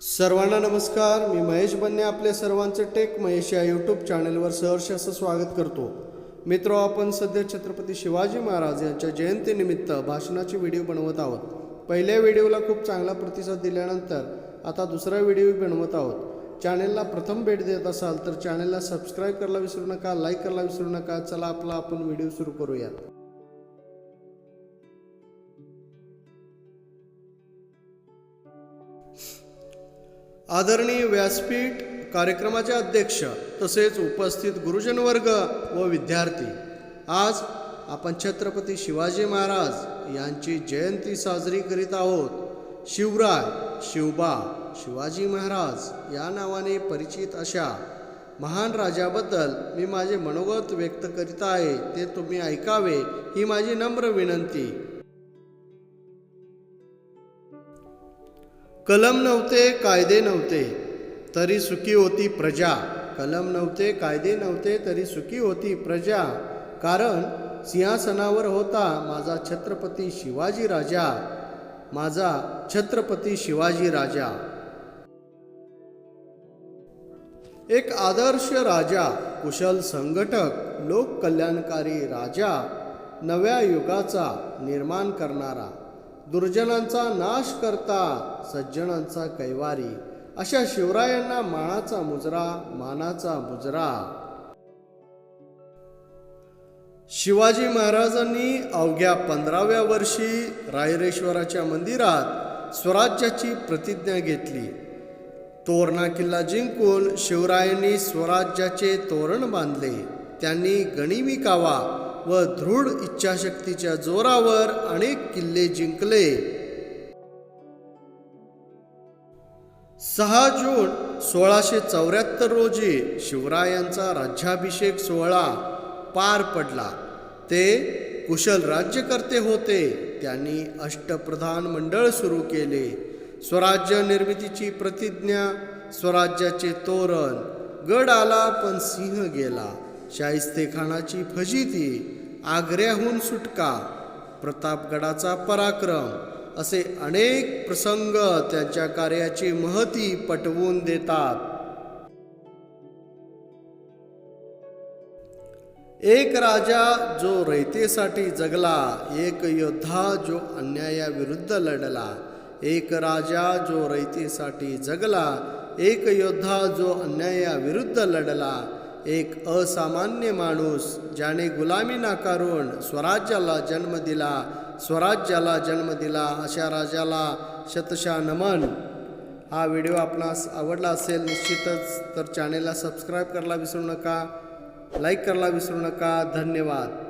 सर्वांना नमस्कार. मी महेश बन्ने आपले सर्वांचं टेक महेश या यूट्यूब चॅनलवर सहर्ष असं स्वागत करतो. मित्र आपण सध्या छत्रपती शिवाजी महाराज यांच्या जयंतीनिमित्त भाषणाचे व्हिडिओ बनवत आहोत. पहिल्या व्हिडिओला खूप चांगला प्रतिसाद दिल्यानंतर आता दुसरा व्हिडिओ बनवत आहोत. चॅनेलला प्रथम भेट देत असाल तर चॅनेलला सबस्क्राईब करायला विसरू नका लाईक करायला विसरू नका. चला आपला आपण व्हिडिओ सुरू करूयात. आदरणीय व्यासपीठ कार्यक्रमाचे अध्यक्ष तसेच उपस्थित गुरुजनवर्ग व विद्यार्थी आज आपण छत्रपती शिवाजी महाराज यांची जयंती साजरी करीत आहोत. शिवराय शिवबा शिवाजी महाराज या नावाने परिचित अशा महान राजाबद्दल मी माझे मनोगत व्यक्त करीत आहे ते तुम्ही ऐकावे ही माझी नम्र विनंती. कलम नव्हते कायदे नव्हते तरी सुखी होती प्रजा. कलम नव्हते कायदे नव्हते तरी सुखी होती प्रजा. कारण सिंहासनावर होता माझा छत्रपती शिवाजी राजा. माझा छत्रपती शिवाजी राजा. एक आदर्श राजा कुशल संघटक लोककल्याणकारी राजा नव्या युगाचा निर्माण करणारा. दुर्जनांचा नाश करता सज्जनांचा कैवारी. अशा शिवरायांना माळाचा मुजरा मानाचा मुजरा. शिवाजी महाराजांनी अवघ्या पंधराव्या वर्षी रायरेश्वराच्या मंदिरात स्वराज्याची प्रतिज्ञा घेतली. तोरणा किल्ला जिंकून शिवरायांनी स्वराज्याचे तोरण बांधले. त्यांनी गणिमी कावा व दृढ इच्छाशक्तीच्या जोरावर अनेक किल्ले जिंकले. सहा जून सोळाशे चौऱ्याहत्तर रोजी शिवरायांचा राज्याभिषेक सोहळा पार पडला. ते कुशल राज्यकर्ते होते. त्यांनी अष्टप्रधान मंडळ सुरू केले. स्वराज्य निर्मितीची प्रतिज्ञा स्वराज्याचे तोरण गड आला पण सिंह गेला. शाहिस्तेखानाची फजिती आग्र्याहून सुटका. प्रतापगडाचा पराक्रम. असे अनेक प्रसंग त्यांच्या कार्याची महती पटवून देतात. एक राजा जो रयतेसाठी जगला एक योद्धा जो अन्यायाविरुद्ध लढला एक राजा जो रयतेसाठी जगला एक योद्धा जो अन्यायाविरुद्ध लढला एक असामान्य माणूस ज्याने गुलामी नाकारून स्वराज्याला जन्म दिला स्वराज्याला जन्म दिला अशा राजाला शतशा नमन. हा व्हिडिओ आपणास आवडला असेल निश्चितच तर चॅनेलला सबस्क्राईब करायला विसरू नका लाईक करायला विसरू नका. धन्यवाद.